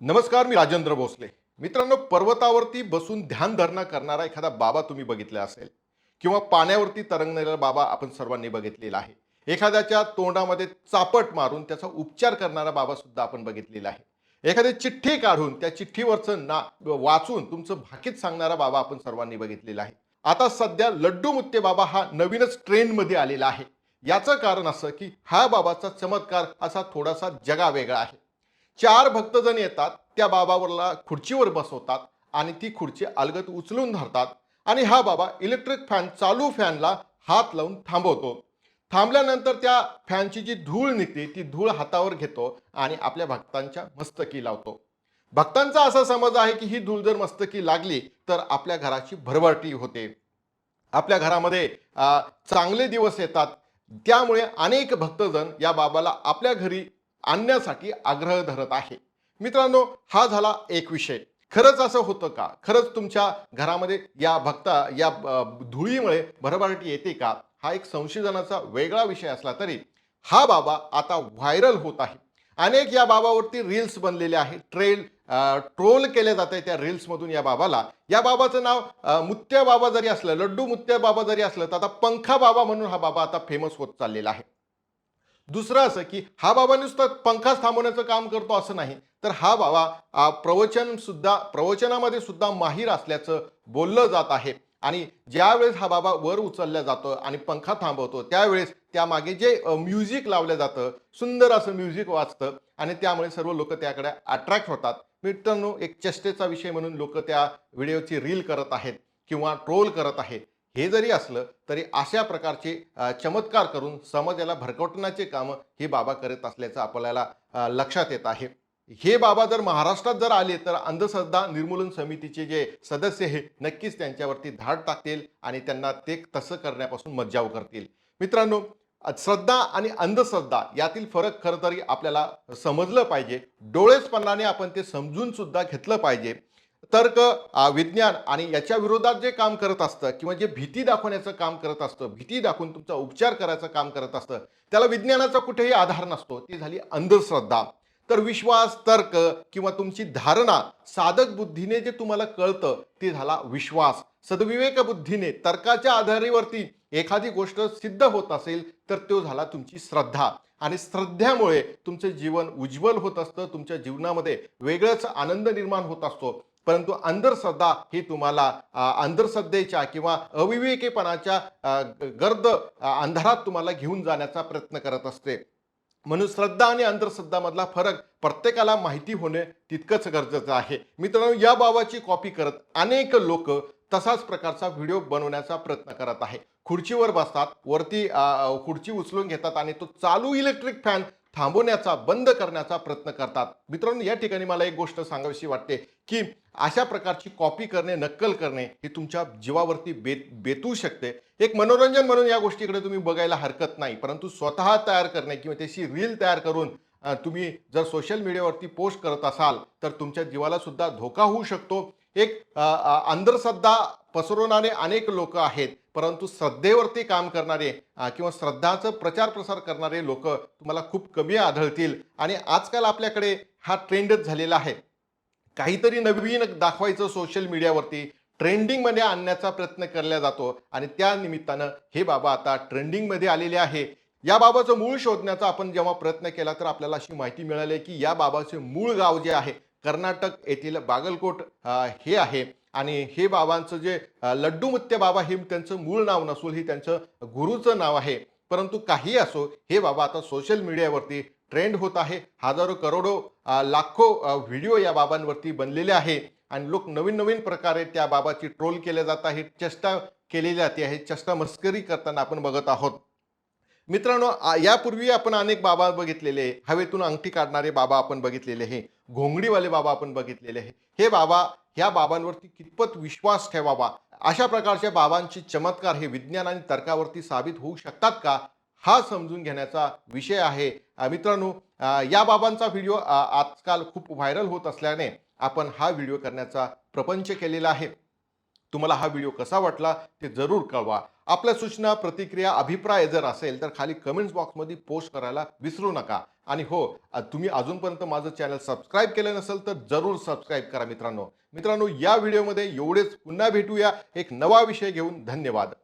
नमस्कार मी राजेंद्र भोसले. मित्रांनो पर्वतावरती बसून ध्यानधारणा करणारा एखादा बाबा तुम्ही बघितला असेल किंवा पाण्यावरती तरंगणारा बाबा आपण सर्वांनी बघितलेला आहे. एखाद्याच्या तोंडामध्ये चापट मारून त्याचा उपचार करणारा बाबा सुद्धा आपण बघितलेला आहे. एखादी चिठ्ठी काढून त्या चिठ्ठीवरचं ना वाचून तुमचं भाकीत सांगणारा बाबा आपण सर्वांनी बघितलेला आहे. आता सध्या लड्डू मुत्ते बाबा हा नवीनच ट्रेंडमध्ये आलेला आहे. याचं कारण असं की हा बाबाचा चमत्कार असा थोडासा जगावेगळा आहे. चार भक्तजण येतात त्या बाबावरला खुर्चीवर बसवतात आणि ती खुर्ची अलगत उचलून धरतात आणि हा बाबा इलेक्ट्रिक फॅन चालू फॅनला हात लावून थांबवतो. थांबल्यानंतर त्या फॅनची जी धूळ निघते ती धूळ हातावर घेतो आणि आपल्या भक्तांच्या मस्तकी लावतो. भक्तांचा असा समज आहे की ही धूळ जर मस्तकी लागली तर आपल्या घराची भरभरटी होते. आपल्या घरामध्ये चांगले दिवस येतात. त्यामुळे अनेक भक्तजण या बाबाला आपल्या घरी आणण्यासाठी आग्रह धरत आहे. मित्रांनो हा झाला एक विषय. खरंच असं होतं का? खरंच तुमच्या घरामध्ये या भक्ता या धुळीमुळे भरभराटी येते का? हा एक संशोधनाचा वेगळा विषय असला तरी हा बाबा आता व्हायरल होत आहे. अनेक या बाबावरती रील्स बनलेले आहेत. ट्रेल ट्रोल केले जात आहे त्या रील्समधून या बाबाला. या बाबाचं नाव मुत्या बाबा जरी असलं लड्डू मुत्या बाबा जरी असलं तर आता पंखा बाबा म्हणून हा बाबा आता फेमस होत चाललेला आहे. दुसरं असं की हा बाबा नुसतं पंखाच थांबवण्याचं काम करतो असं नाही. तर हा बाबा प्रवचन सुद्धा प्रवचनामध्ये सुद्धा माहीर असल्याचं बोललं जात आहे. आणि ज्यावेळेस हा बाबा वर उचलला जातो आणि पंखा थांबवतो त्यावेळेस त्यामागे जे म्युझिक लावलं जातं सुंदर असं म्युझिक वाजतं आणि त्यामुळे सर्व लोक त्याकडे अट्रॅक्ट होतात. मित्रांनो एक चेष्टेचा विषय म्हणून लोक त्या व्हिडिओची रील करत आहेत किंवा ट्रोल करत आहेत. हे जरी असलं तरी अशा प्रकारचे चमत्कार करून समाजाला भरकवटण्याचे कामं हे बाबा करत असल्याचं आपल्याला लक्षात येत आहे. हे बाबा जर महाराष्ट्रात जर आले तर अंधश्रद्धा निर्मूलन समितीचे जे सदस्य हे नक्कीच त्यांच्यावरती धाड टाकतील आणि त्यांना ते तसं करण्यापासून मज्जाव करतील. मित्रांनो श्रद्धा आणि अंधश्रद्धा यातील फरक खरं तरी आपल्याला समजलं पाहिजे. डोळेचपणाने आपण ते समजून सुद्धा घेतलं पाहिजे. तर्क विज्ञान आणि याच्या विरोधात जे काम करत असतं किंवा जे भीती दाखवण्याचं काम करत असतं भीती दाखवून तुमचा उपचार करायचं काम करत असतं त्याला विज्ञानाचा कुठेही आधार नसतो. ती झाली अंधश्रद्धा. तर विश्वास तर्क किंवा तुमची धारणा साधक बुद्धीने जे तुम्हाला कळतं ते झाला विश्वास. सद्विवेक बुद्धीने तर्काच्या आधारेवरती एखादी गोष्ट सिद्ध होत असेल तर तो झाला तुमची श्रद्धा. आणि श्रद्धेमुळे तुमचं जीवन उज्ज्वल होत असतं तुमच्या जीवनामध्ये वेगळंच आनंद निर्माण होत असतो. परंतु अंधश्रद्धा ही तुम्हाला अंधश्रद्धेच्या किंवा अविवेकीपणाच्या गर्द अंधारात तुम्हाला घेऊन जाण्याचा प्रयत्न करत असते. म्हणून श्रद्धा आणि अंधश्रद्धामधला फरक प्रत्येकाला माहिती होणे तितकंच गरजेचं आहे. मित्रांनो या बाबाची कॉपी करत अनेक लोक तसाच प्रकारचा व्हिडिओ बनवण्याचा प्रयत्न करत आहे. खुर्चीवर बसतात वरती खुर्ची उचलून घेतात आणि तो चालू इलेक्ट्रिक फॅन थांबवण्याचा बंद करण्याचा प्रयत्न करतात. मित्रांनो या ठिकाणी मला एक गोष्ट सांगावीशी वाटते की अशा प्रकारची कॉपी करणे नक्कल करणे हे तुमच्या जीवावरती बेत बेतू शकते. एक मनोरंजन म्हणून या गोष्टीकडे तुम्ही बघायला हरकत नाही परंतु स्वतः तयार करणे किंवा त्याची रील तयार करून तुम्ही जर सोशल मीडियावरती पोस्ट करत असाल तर तुमच्या जीवाला सुद्धा धोका होऊ शकतो. एक अंधश्रद्धा पसरवणारे अनेक लोक आहेत. परंतु श्रद्धेवरती काम करणारे किंवा श्रद्धाचं प्रचार प्रसार करणारे लोक तुम्हाला खूप कमी आढळतील. आणि आजकाल आपल्याकडे हा ट्रेंडच झालेला आहे. काहीतरी नवीन दाखवायचं सोशल मीडियावरती ट्रेंडिंगमध्ये आणण्याचा प्रयत्न केला जातो. आणि त्या निमित्तानं हे बाबा आता ट्रेंडिंगमध्ये आलेले आहे. या बाबाचं मूळ शोधण्याचा आपण जेव्हा प्रयत्न केला तर आपल्याला अशी माहिती मिळाली की या बाबाचे मूळ गाव जे आहे कर्नाटक येथील बागलकोट हे आहे. आणि हे बाबांचं जे अ, लड्डू बाबा हे त्यांचं मूळ नाव नसून हे त्यांचं गुरुचं नाव आहे. परंतु काही असो हे बाबा आता सोशल मीडियावरती ट्रेंड होत आहे. हजारो करोडो लाखो व्हिडिओ या बाबांवरती बनलेले आहे. आणि लोक नवीन नवीन प्रकारे त्या बाबाची ट्रोल केल्या जात आहे चेष्टा केलेली जाते आहे चेष्टा मस्करी करताना आपण बघत आहोत. मित्रांनो यापूर्वी आपण अनेक बाबा बघितलेले आहे. हवेतून अंगठी काढणारे बाबा आपण बघितलेले आहे. घोंगडीवाले बाबा आपण बघितलेले आहे. हे बाबा ह्या बाबांवरती कितपत विश्वास ठेवावा? अशा प्रकारच्या बाबांची चमत्कार हे विज्ञान आणि तर्कावरती साबित होऊ शकतात का? हा समजून घेण्याचा विषय आहे. मित्रांनो या बाबांचा व्हिडिओ आजकाल खूप व्हायरल होत असल्याने आपण हा व्हिडिओ करण्याचा प्रपंच केलेला आहे. तुम्हाला हा व्हिडिओ कसा वाटला ते जरूर कळवा. आपल्या सूचना प्रतिक्रिया अभिप्राय जर असेल तर खाली कमेंट्स बॉक्समध्ये पोस्ट करायला विसरू नका. आणि हो तुम्ही अजूनपर्यंत माझं चॅनल सबस्क्राईब केलं नसेल तर जरूर सबस्क्राईब करा मित्रांनो. मित्रांनो या व्हिडिओमध्ये एवढेच. पुन्हा भेटूया. एक नवा विषय घेऊन धन्यवाद.